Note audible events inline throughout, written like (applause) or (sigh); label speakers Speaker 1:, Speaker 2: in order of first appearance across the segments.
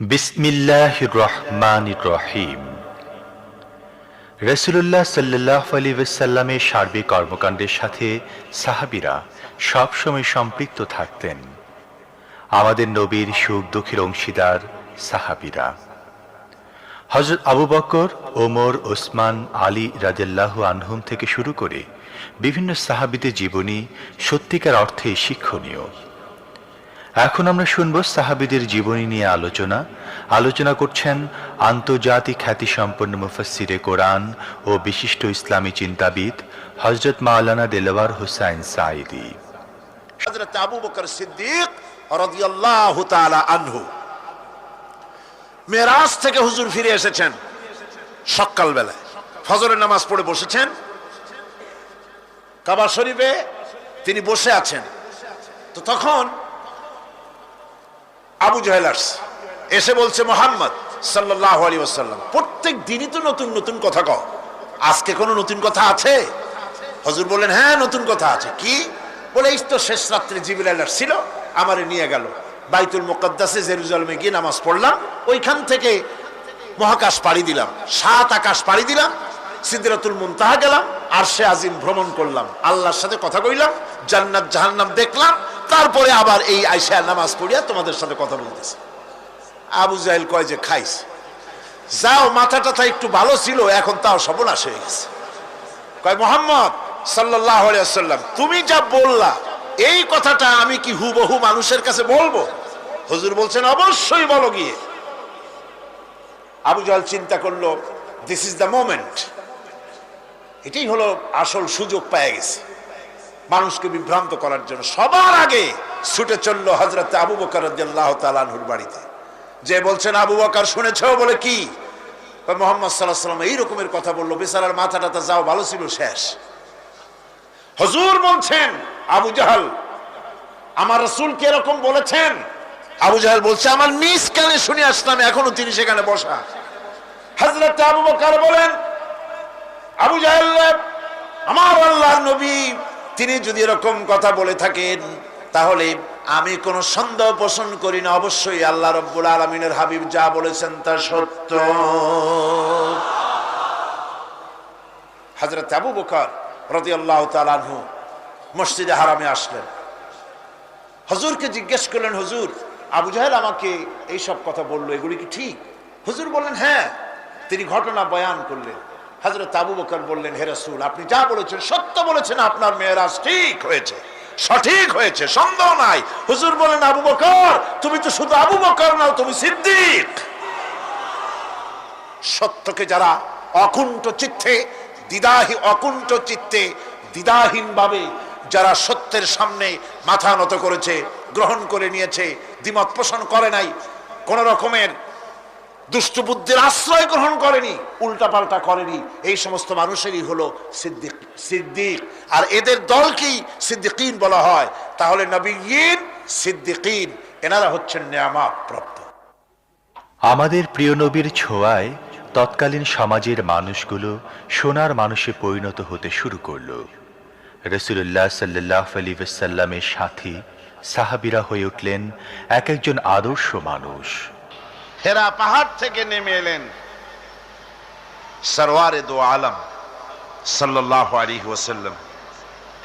Speaker 1: বিসমিল্লাহ রহমান রহিম। রসুল্লাহ সাল্লাহ আলী সাল্লামের সার্বিক কর্মকাণ্ডের সাথে সাহাবিরা সবসময় সম্পৃক্ত থাকতেন। আমাদের নবীর সুখ দুঃখের অংশীদার সাহাবিরা। হজরত আবু বকর, ওমর, ওসমান, আলী রাজাল্লাহ আনহুম থেকে শুরু করে বিভিন্ন সাহাবিদের জীবনী সত্যিকার অর্থে শিক্ষণীয়। এখন আমরা শুনব সাহাবিদের জীবনী নিয়ে আলোচনা। আলোচনা করছেন আন্তর্জাতিক খ্যাতিসম্পন্ন মুফাসিরে কোরআন ও বিশিষ্ট ইসলামী চিন্তাবিদ হজরত মাওলানা দেলওয়ার হুসাইন সাইদি
Speaker 2: মেরাজ থেকে হুজুর ফিরে এসেছেন সকালবেলায়। নামাজ পড়ে বসেছেন। তিনি বসে আছেন। তো তখন আবু জাহেল আসছে। এসে বলছে, মোহাম্মদ সাল্লাল্লাহু আলাইহি ওয়াসাল্লাম, প্রত্যেক দিনই তো নতুন নতুন কথা কও। আজকে কোনো নতুন কথা আছে? হজুর বললেন হ্যাঁ নতুন কথা আছে। কি? বলে, এই তো শেষ রাত্রে জিবিলাল ছিল, আমারে নিয়ে গেল। বাইতুল মুকদ্দাসে জেরুজালেমে গিয়ে নামাজ পড়লাম, ওইখান থেকে মহাকাশ পাড়ি দিলাম, সাত আকাশ পাড়ি দিলাম, সিদ্রাতুল মুনতাহা গেলাম আর সে আজিম ভ্রমণ করলাম, আল্লাহর সাথে কথা কইলাম, জান্নাত জাহান্নাম দেখলাম তারপরে আবার এই আয়সা নামাজ পড়িয়া তোমাদের সাথে কথা বলতেছে। আবু জাহেল কয় যে, খাইস। যাও মাথা টাথা একটু ভালো ছিল, এখন তাও সর্বনাশ হয়ে গেছে। কয়, মোহাম্মদ সাল্লাহ সাল্লাম তুমি যা বললা, এই কথাটা আমি কি হুবহু মানুষের কাছে বলব? হুজুর বলছেন, অবশ্যই বলো গিয়ে। আবু জাহাল চিন্তা করল দিস ইজ দ্য মোমেন্ট এটাই হলো আসল সুযোগ পেয়ে গেছে। মানুষকে বিভ্রান্ত করার জন্য। সবার আগে ছুটে চলল হজরত আবু বকর বাড়িতে। যে বলছেন, আবু বকর, শুনেছো? বলে, কি? মোহাম্মদ সাল্লাহ সাল্লাম এই রকমের কথা বলল, বেচারার মাথা টাথা যাও, ভালো ছিল, শেষ। হজুর বলছেন, আবু জাহাল, আমার রসুল কি এরকম বলেছেন? আবু জাহাল বলছে, আমার নিজ কানে শুনে আসলাম, এখনও তিনি সেখানে বসা। হজরত আবু বকর বলেন, আবু জাহেল, আমার আল্লাহর নবী তিনি যদি এরকম কথা বলে থাকেন, তাহলে আমি কোনো সন্দেহ পোষণ করি না। অবশ্যই আল্লাহ রব্বুল আলমিনের হাবিব যা বলেছেন তা সত্য। হজরত আবু বকর রতি আল্লাহ তালানহু মসজিদে হারামে আসলেন। হজুরকে জিজ্ঞেস করলেন, হুজুর, আবু জাহেল আমাকে এইসব কথা বলল, এগুলি কি ঠিক? হুজুর বললেন হ্যাঁ। তিনি ঘটনা বয়ান করলেন। হজরত আবু বকর বললেন, হে রাসূল, আপনি যা বলেছেন, সত্য বলেছেন, আপনার মেয়েরাজ ঠিক হয়েছে, সঠিক হয়েছে, সন্দেহ নাই। হুজুর বলেন আবু বকর, তুমি তো শুধু আবু বকর নাও, তুমি সিদ্দিক। সত্যকে যারা অকুণ্ঠ চিত্তে দ্বিধাহী অকুণ্ঠ চিত্তে দ্বিধাহীন ভাবে যারা সত্যের সামনে মাথা নত করেছে, গ্রহণ করে নিয়েছে, দ্বিমত পোষণ করে নাই, কোন রকমের দুষ্ট বুদ্ধির আশ্রয় গ্রহণ করেনি, উল্টাপাল্টা করেনি। এই সমস্ত মানুষেরই হলো সিদ্দিক সিদ্দিক। আর এদের দলকেই সিদ্দিকিন বলা হয়। তাহলে নবীন, সিদ্দিকিন, এনারা হচ্ছেন নেয়ামা প্রাপ্ত
Speaker 1: আমাদের প্রিয় নবীর ছোঁয়ায় তৎকালীন সমাজের মানুষগুলো সোনার মানুষে পরিণত হতে শুরু করল। রসুল্লাহ সাল্লাহ আলী সাল্লামের সাথী, সাহাবিরা হয়ে উঠলেন এক একজন আদর্শ মানুষ।
Speaker 2: হেরা পাহাড় থেকে নেমে এলেন। সরওয়ারে দো আলম সাল্লাহ আলী ওসাল্লাম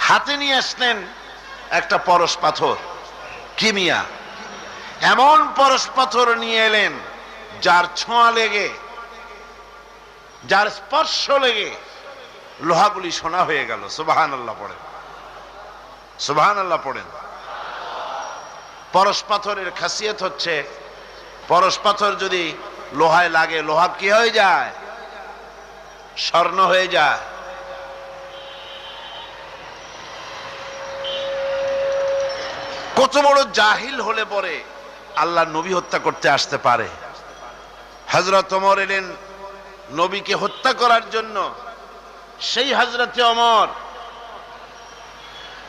Speaker 2: হাতে নিয়ে আসলেন একটা পরশ পাথর। কিমিয়া এমন পরশ পাথর নিয়ে এলেন যার ছোঁয়া লেগে, যার স্পর্শ লেগে লোহাগুলি সোনা হয়ে গেল। সুবাহান আল্লাহ পড়েন। সুবাহান আল্লাহ পড়েন। পরশ পাথরের খাসিয়ত হচ্ছে পরশ পাথর যদি লোহায় লাগে লোহা কি হয়ে যায়? স্বর্ণ হয়ে যায়। কত বড় জাহিল হলে পরে আল্লাহ নবী হত্যা করতে আসতে পারে। হজরত অমর এলেন নবীকে হত্যা করার জন্য। সেই হজরতে অমর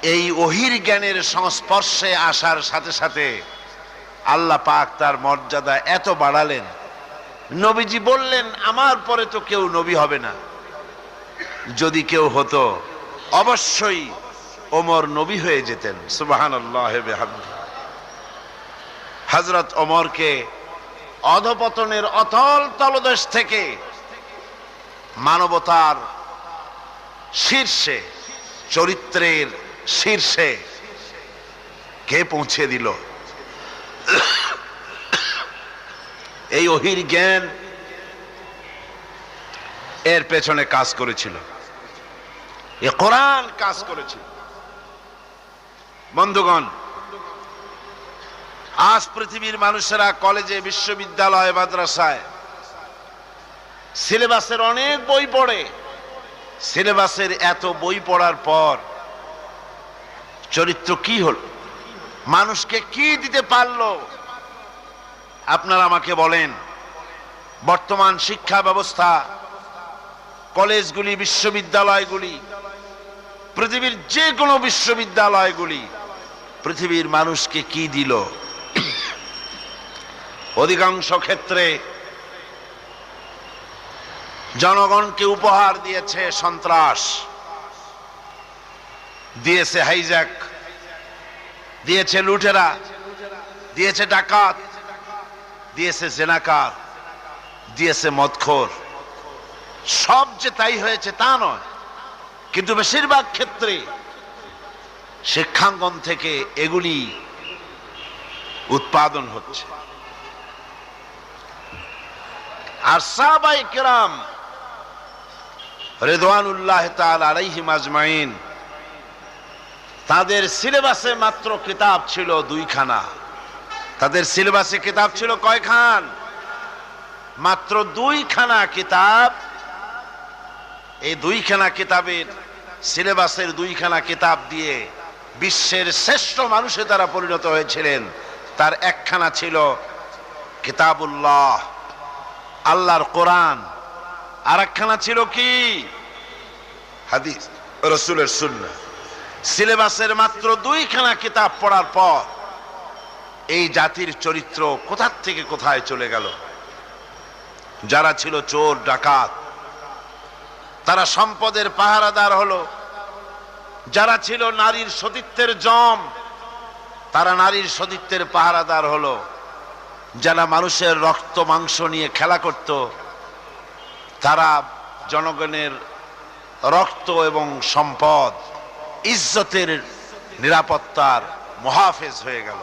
Speaker 2: এই অহির জ্ঞানের সংস্পর্শে আসার সাথে সাথে আল্লাহ পাক তার মর্যাদা এত বাড়ালেন। নবীজি বললেন, আমার পরে তো কেউ নবী হবে না। যদি কেউ হতো, অবশ্যই ওমর নবী হয়ে যেতেন। সুবাহান হজরত ওমরকে অধপতনের অতল তলদেশ থেকে মানবতার শীর্ষে, চরিত্রের শীর্ষে কে পৌঁছে দিল? (coughs) এই অহির জ্ঞান এর পেছনে কাজ করেছিল। এ কোরআন কাজ করেছিল। বন্ধুগণ, আজ পৃথিবীর মানুষেরা কলেজে, বিশ্ববিদ্যালয়, মাদ্রাসায় সিলেবাসের অনেক বই পড়ে। সিলেবাসের এত বই পড়ার পর চরিত্র কি হল? মানুষকে কি দিতে পারল? আপনারা আমাকে বলেন, বর্তমান শিক্ষা ব্যবস্থা, কলেজগুলি, বিশ্ববিদ্যালয়গুলি, পৃথিবীর যে কোনো বিশ্ববিদ্যালয়গুলি, পৃথিবীর মানুষকে কি দিল? অধিকাংশ ক্ষেত্রে জনগণকে উপহার দিয়েছে সন্ত্রাস, দিয়েছে হাইজ্যাক। দিয়েছে লুটেরা, দিয়েছে ডাকাত, দিয়েছে জেনাকার, দিয়েছে মদখোর। সব যে তাই হয়েছে তা নয়, কিন্তু বেশিরভাগ ক্ষেত্রে শিক্ষাঙ্গন থেকে এগুলি উৎপাদন হচ্ছে। আর সাহাবাই কেরাম রেদওয়ানুল্লাহ তাআলা আলাইহিম আজমাইন তাদের সিলেবাসে মাত্র কিতাব ছিল দুইখানা। তাদের সিলেবাসে কিতাব ছিল কয়খান? মাত্র দুইখানা কিতাব। এই দুইখানা কিতাবের সিলেবাসের দুইখানা কিতাব দিয়ে বিশ্বের শ্রেষ্ঠ মানুষে তারা পরিণত হয়েছিলেন। তার একখানা ছিল কিতাবুল্লাহ, আল্লাহর কোরআন। আর একখানা ছিল কি? হাদিস, রসুলের সুন্নাহ। সিলেবাসের মাত্র দুইখানা কিতাব পড়ার পর এই জাতির চরিত্র কোথার থেকে কোথায় চলে গেল? যারা ছিল চোর, ডাকাত, তারা সম্পদের পাহারাদার হলো। যারা ছিল নারীর সতীত্বের জম, তারা নারীর সতীত্বের পাহারাদার হলো। যারা মানুষের রক্ত, মাংস নিয়ে খেলা করত, তারা জনগণের রক্ত এবং সম্পদ ইজ্জতের নিরাপত্তার মহাফেজ হয়ে গেল।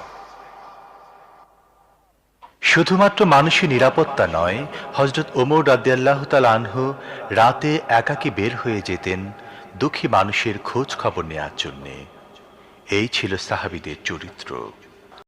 Speaker 1: শুধুমাত্র মানুষের নিরাপত্তা নয় হজরত ওমর রাদিয়াল্লাহ আনহু রাতে একাকি বের হয়ে যেতেন দুঃখী মানুষের খোঁজ খবর নেয়ার জন্যে। এই ছিল সাহাবিদের চরিত্র।